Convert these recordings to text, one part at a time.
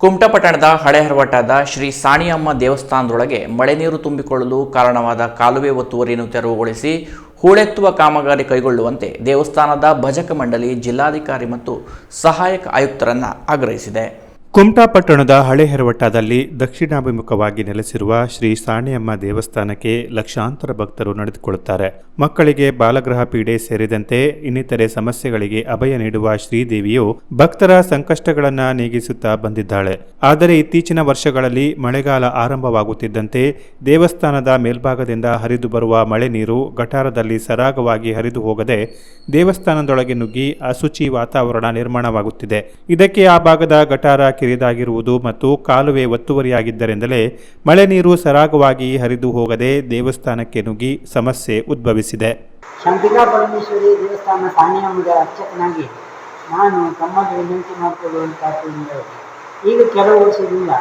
ಕುಮಟಪಟ್ಟಣದ ಹಳೆಹರವಟ್ಟದ ಶ್ರೀ ಸಾಣಿಯಮ್ಮ ದೇವಸ್ಥಾನದೊಳಗೆ ಮಳೆ ನೀರು ತುಂಬಿಕೊಳ್ಳಲು ಕಾರಣವಾದ ಕಾಲುವೆ ಒತ್ತುವರಿಯನ್ನು ತೆರವುಗೊಳಿಸಿ ಹೂಳೆತ್ತುವ ಕಾಮಗಾರಿ ಕೈಗೊಳ್ಳುವಂತೆ ದೇವಸ್ಥಾನದ ಭಜಕ ಮಂಡಳಿ ಜಿಲ್ಲಾಧಿಕಾರಿ ಮತ್ತು ಸಹಾಯಕ ಆಯುಕ್ತರನ್ನು ಆಗ್ರಹಿಸಿದೆ. ಕುಮಟಾ ಪಟ್ಟಣದ ಹಳೆ ಹೆರವಟ್ಟದಲ್ಲಿ ದಕ್ಷಿಣಾಭಿಮುಖವಾಗಿ ನೆಲೆಸಿರುವ ಶ್ರೀ ಸಾಣಿಯಮ್ಮ ದೇವಸ್ಥಾನಕ್ಕೆ ಲಕ್ಷಾಂತರ ಭಕ್ತರು ನಡೆದುಕೊಳ್ಳುತ್ತಾರೆ. ಮಕ್ಕಳಿಗೆ ಬಾಲಗ್ರಹ ಪೀಡೆ ಸೇರಿದಂತೆ ಇನ್ನಿತರೆ ಸಮಸ್ಯೆಗಳಿಗೆ ಅಭಯ ನೀಡುವ ಶ್ರೀದೇವಿಯು ಭಕ್ತರ ಸಂಕಷ್ಟಗಳನ್ನು ನೀಗಿಸುತ್ತಾ ಬಂದಿದ್ದಾಳೆ. ಆದರೆ ಇತ್ತೀಚಿನ ವರ್ಷಗಳಲ್ಲಿ ಮಳೆಗಾಲ ಆರಂಭವಾಗುತ್ತಿದ್ದಂತೆ ದೇವಸ್ಥಾನದ ಮೇಲ್ಭಾಗದಿಂದ ಹರಿದು ಬರುವ ಮಳೆ ನೀರು ಗಟಾರದಲ್ಲಿ ಸರಾಗವಾಗಿ ಹರಿದು ಹೋಗದೆ ದೇವಸ್ಥಾನದೊಳಗೆ ನುಗ್ಗಿ ಅಶುಚಿ ವಾತಾವರಣ ನಿರ್ಮಾಣವಾಗುತ್ತಿದೆ. ಇದಕ್ಕೆ ಆ ಭಾಗದ ಗಟಾರ ಕಿರಿದಾಗಿರುವುದು ಮತ್ತು ಕಾಲುವೆ ಒತ್ತುವರಿಯಾಗಿದ್ದರಿಂದಲೇ ಮಳೆ ನೀರು ಸರಾಗವಾಗಿ ಹರಿದು ಹೋಗದೆ ದೇವಸ್ಥಾನಕ್ಕೆ ನುಗ್ಗಿ ಸಮಸ್ಯೆ ಉದ್ಭವಿಸಿದೆ. ಶಂಕಿಕಾ ಪರಮೇಶ್ವರಿ ದೇವಸ್ಥಾನ ಸಾನಿಯಮ್ಮದ ಅರ್ಚಕನಾಗಿ ನಾನು ತಮ್ಮಲ್ಲಿ ವಿನಂತಿ ಮಾಡಿಕೊಳ್ಳುವಂತಹ ಈಗ ಕೆಲವು ವರ್ಷದಿಂದ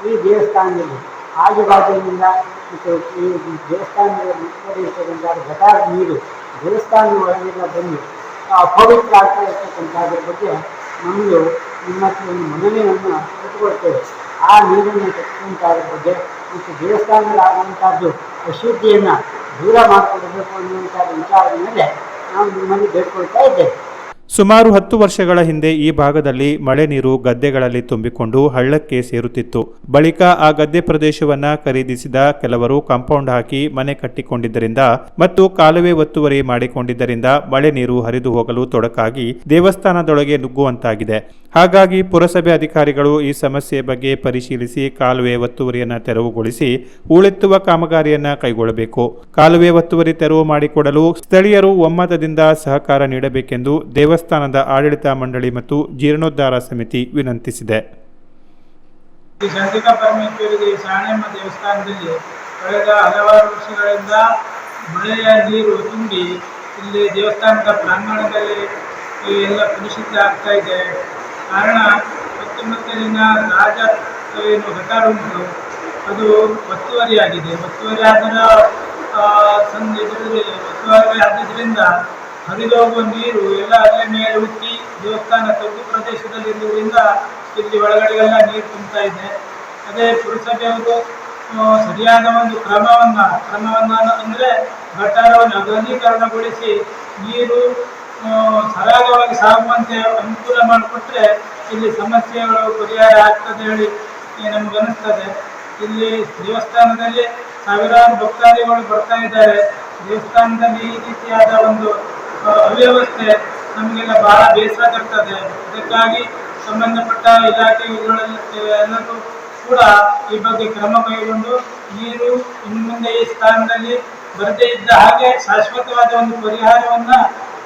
ಈ ದೇವಸ್ಥಾನದಲ್ಲಿ ಆಜುಬಾಜಿನಿಂದ ಮತ್ತು ಈ ದೇವಸ್ಥಾನದ ಪ್ರದೇಶದಿಂದ ಗಟಾರ ನೀರು ದೇವಸ್ಥಾನದ ಒಳಗೆಲ್ಲ ಬಂದು ಅಪವಿತ್ರ ಆಗ್ತಾ ಇರ್ತಕ್ಕಂಥದ್ರ ಬಗ್ಗೆ ನಮ್ಮದು ನಿಮ್ಮ ಹತ್ರ ಒಂದು ಮನವಿಯನ್ನು ಇಟ್ಕೊಳ್ತೇವೆ ಆ ನೀರನ್ನು ತಕ್ಕಂತಹ ಬಗ್ಗೆ ಮತ್ತು ದೇವಸ್ಥಾನದಲ್ಲಾಗುವಂಥದ್ದು ಅಶುದ್ಧಿಯನ್ನು ದೂರ ಮಾಡಿಕೊಡಬೇಕು ಅನ್ನುವಂಥ ವಿಚಾರದ ಮೇಲೆ ನಾವು ನಿಮ್ಮಲ್ಲಿ ಬೇಡ್ಕೊಳ್ತಾ ಇದ್ದೇವೆ. ಸುಮಾರು ಹತ್ತು ವರ್ಷಗಳ ಹಿಂದೆ ಈ ಭಾಗದಲ್ಲಿ ಮಳೆ ನೀರು ಗದ್ದೆಗಳಲ್ಲಿ ತುಂಬಿಕೊಂಡು ಹಳ್ಳಕ್ಕೆ ಸೇರುತ್ತಿತ್ತು. ಬಳಿಕ ಆ ಗದ್ದೆ ಪ್ರದೇಶವನ್ನ ಖರೀದಿಸಿದ ಕೆಲವರು ಕಾಂಪೌಂಡ್ ಹಾಕಿ ಮನೆ ಕಟ್ಟಿಕೊಂಡಿದ್ದರಿಂದ ಮತ್ತು ಕಾಲುವೆ ಒತ್ತುವರಿ ಮಾಡಿಕೊಂಡಿದ್ದರಿಂದ ಮಳೆ ನೀರು ಹರಿದು ಹೋಗಲು ತೊಡಕಾಗಿ ದೇವಸ್ಥಾನದೊಳಗೆ ನುಗ್ಗುವಂತಾಗಿದೆ. ಹಾಗಾಗಿ ಪುರಸಭೆ ಅಧಿಕಾರಿಗಳು ಈ ಸಮಸ್ಯೆ ಬಗ್ಗೆ ಪರಿಶೀಲಿಸಿ ಕಾಲುವೆ ಒತ್ತುವರಿಯನ್ನು ತೆರವುಗೊಳಿಸಿ ಹೂಳೆತ್ತುವ ಕಾಮಗಾರಿಯನ್ನ ಕೈಗೊಳ್ಳಬೇಕು. ಕಾಲುವೆ ಒತ್ತುವರಿ ತೆರವು ಮಾಡಿಕೊಡಲು ಸ್ಥಳೀಯರು ಒಮ್ಮತದಿಂದ ಸಹಕಾರ ನೀಡಬೇಕೆಂದು ದೇವಸ್ಥಾನದ ಆಡಳಿತ ಮಂಡಳಿ ಮತ್ತು ಜೀರ್ಣೋದ್ಧಾರ ಸಮಿತಿ ವಿನಂತಿಸಿದೆ. ಈ ಶಂಕಿಕಾ ಪರಮೇಶ್ವರಿಗೆ ಶಾಣೆಮ್ಮ ದೇವಸ್ಥಾನದಲ್ಲಿ ಕಳೆದ ಹಲವಾರು ವರ್ಷಗಳಿಂದ ಮಳೆಯ ನೀರು ತುಂಬಿ ಇಲ್ಲಿ ದೇವಸ್ಥಾನದ ಪ್ರಾಂಗಣದಲ್ಲಿ ಎಲ್ಲ ಕಲುಷಿತ ಆಗ್ತಾ ಇದೆ. ಕಾರಣ ಸುತ್ತಮುತ್ತಲಿನ ರಾಜ ಏನು ಗಟಾರ ಉಂಟು ಅದು ಒತ್ತುವರಿಯಾಗಿದೆ. ಒತ್ತುವರಿ ಆದರೆ ಸಂದ ಇದರಲ್ಲಿ ಒತ್ತುವರಿ ಆದ್ರಿಂದ ಹರಿದೋಗುವ ನೀರು ಎಲ್ಲ ಅಲ್ಲೇ ಮೇಲೆ ಉಕ್ಕಿ ದೇವಸ್ಥಾನ ತಗ್ಗು ಪ್ರದೇಶದಲ್ಲಿರುವುದರಿಂದ ಇಲ್ಲಿ ಒಳಗಡೆಗೆಲ್ಲ ನೀರು ತುಂಬ್ತಾ ಇದೆ. ಅದೇ ಪುರಸಭೆ ಅವರು ಸರಿಯಾದ ಒಂದು ಕ್ರಮವನ್ನ ಕ್ರಮವನ್ನ ಅಂದರೆ ಗಟಾರವನ್ನು ಅಗಲೀಕರಣಗೊಳಿಸಿ ನೀರು ಸರಾಗವಾಗಿ ಸಾಗುವಂತೆ ಅನುಕೂಲ ಮಾಡಿಕೊಟ್ರೆ ಇಲ್ಲಿ ಸಮಸ್ಯೆಗಳು ಪರಿಹಾರ ಆಗ್ತದೆ ಹೇಳಿ ನಮಗನಿಸ್ತದೆ ಇಲ್ಲಿ ದೇವಸ್ಥಾನದಲ್ಲಿ ಸಾವಿರಾರು ಭಕ್ತಾದಿಗಳು ಬರ್ತಾ ಇದ್ದಾರೆ. ದೇವಸ್ಥಾನದಲ್ಲಿ ಈ ರೀತಿಯಾದ ಒಂದು ಅವ್ಯವಸ್ಥೆ ನಮಗೆಲ್ಲ ಬಹಳ ಬೇಸರ ತರ್ತದೆ. ಇದಕ್ಕಾಗಿ ಸಂಬಂಧಪಟ್ಟ ಇಲಾಖೆ ಎಲ್ಲರೂ ಕೂಡ ಈ ಬಗ್ಗೆ ಕ್ರಮ ಕೈಗೊಂಡು ನೀರು ಇನ್ನು ಮುಂದೆ ಈ ಸ್ಥಾನದಲ್ಲಿ ಬರದೇ ಇದ್ದ ಹಾಗೆ ಶಾಶ್ವತವಾದ ಒಂದು ಪರಿಹಾರವನ್ನ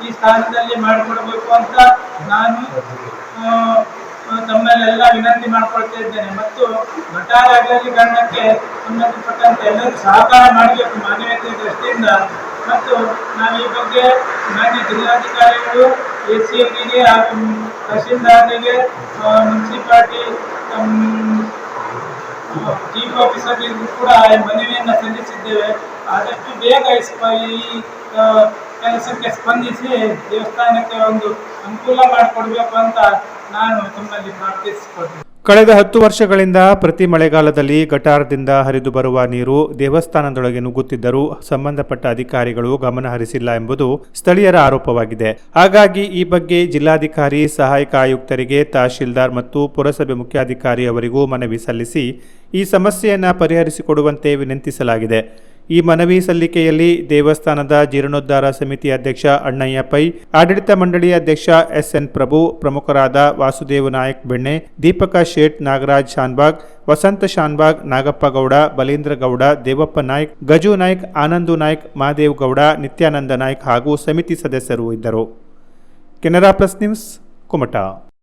ಈ ಸ್ಥಾನದಲ್ಲಿ ಮಾಡಿಕೊಡಬೇಕು ಅಂತ ನಾನು ತಮ್ಮಲ್ಲೆಲ್ಲ ವಿನಂತಿ ಮಾಡ್ಕೊಳ್ತಾ ಇದ್ದೇನೆ. ಮತ್ತು ಗಟಾರ ಅಗಲೀಕರಣಕ್ಕೆ ಸಂಬಂಧಪಟ್ಟಂತೆ ಎಲ್ಲರೂ ಸಹಕಾರ ಮಾಡಬೇಕು ಮಾನವೀಯತೆ ದೃಷ್ಟಿಯಿಂದ. ಮತ್ತು ನಾವು ಈ ಬಗ್ಗೆ ಮಾನ್ಯ ಜಿಲ್ಲಾಧಿಕಾರಿಗಳು ಎ ಸಿ ಅವರಿಗೆ ಹಾಗೂ ತಹಶೀಲ್ದಾರರಿಗೆ ಮುನ್ಸಿಪಾಲಿಟಿ ಚೀಫ್ ಆಫೀಸರ್ಗೂ ಕೂಡ ಮನವಿಯನ್ನು ಸಲ್ಲಿಸಿದ್ದೇವೆ. ಆದಷ್ಟು ಬೇಗ ಈ ಕೆಲಸಕ್ಕೆ ಸ್ಪಂದಿಸಿ ದೇವಸ್ಥಾನಕ್ಕೆ ಒಂದು ಅನುಕೂಲ ಮಾಡಿಕೊಡ್ಬೇಕು ಅಂತ ನಾನು ತಮ್ಮಲ್ಲಿ ಪ್ರಾರ್ಥಿಸಿಕೊಳ್ತೇನೆ. ಕಳೆದ ಹತ್ತು ವರ್ಷಗಳಿಂದ ಪ್ರತಿ ಮಳೆಗಾಲದಲ್ಲಿ ಗಟಾರದಿಂದ ಹರಿದು ಬರುವ ನೀರು ದೇವಸ್ಥಾನದೊಳಗೆ ನುಗ್ಗುತ್ತಿದ್ದರೂ ಸಂಬಂಧಪಟ್ಟ ಅಧಿಕಾರಿಗಳು ಗಮನ ಹರಿಸಿಲ್ಲ ಎಂಬುದು ಸ್ಥಳೀಯರ ಆರೋಪವಾಗಿದೆ. ಹಾಗಾಗಿ ಈ ಬಗ್ಗೆ ಜಿಲ್ಲಾಧಿಕಾರಿ, ಸಹಾಯಕ ಆಯುಕ್ತರಿಗೆ ತಹಶೀಲ್ದಾರ್ ಮತ್ತು ಪುರಸಭೆ ಮುಖ್ಯಾಧಿಕಾರಿ ಅವರಿಗೂ ಮನವಿ ಸಲ್ಲಿಸಿ ಈ ಸಮಸ್ಯೆಯನ್ನು ಪರಿಹರಿಸಿಕೊಡುವಂತೆ ವಿನಂತಿಸಲಾಗಿದೆ. ಈ ಮನವಿ ಸಲ್ಲಿಕೆಯಲ್ಲಿ ದೇವಸ್ಥಾನದ ಜೀರ್ಣೋದ್ಧಾರ ಸಮಿತಿ ಅಧ್ಯಕ್ಷ ಅಣ್ಣಯ್ಯ ಪೈ, ಆಡಳಿತ ಮಂಡಳಿ ಅಧ್ಯಕ್ಷ ಎಸ್ಎನ್ ಪ್ರಭು, ಪ್ರಮುಖರಾದ ವಾಸುದೇವ ನಾಯಕ್ ಬೆಣ್ಣೆ, ದೀಪಕ ಶೇಟ್ ನಾಗರಾಜ್ ಶಾನ್ಬಾಗ್, ವಸಂತ ಶಾನ್ಬಾಗ್, ನಾಗಪ್ಪ ಗೌಡ, ಬಲೀಂದ್ರ ಗೌಡ, ದೇವಪ್ಪ ನಾಯ್ಕ್, ಗಜು ನಾಯ್ಕ್, ಆನಂದು ನಾಯ್ಕ್, ಮಹಾದೇವ್ ಗೌಡ, ನಿತ್ಯಾನಂದ ನಾಯ್ಕ್ ಹಾಗೂ ಸಮಿತಿ ಸದಸ್ಯರು ಇದ್ದರು. Canara plus news, Kumta.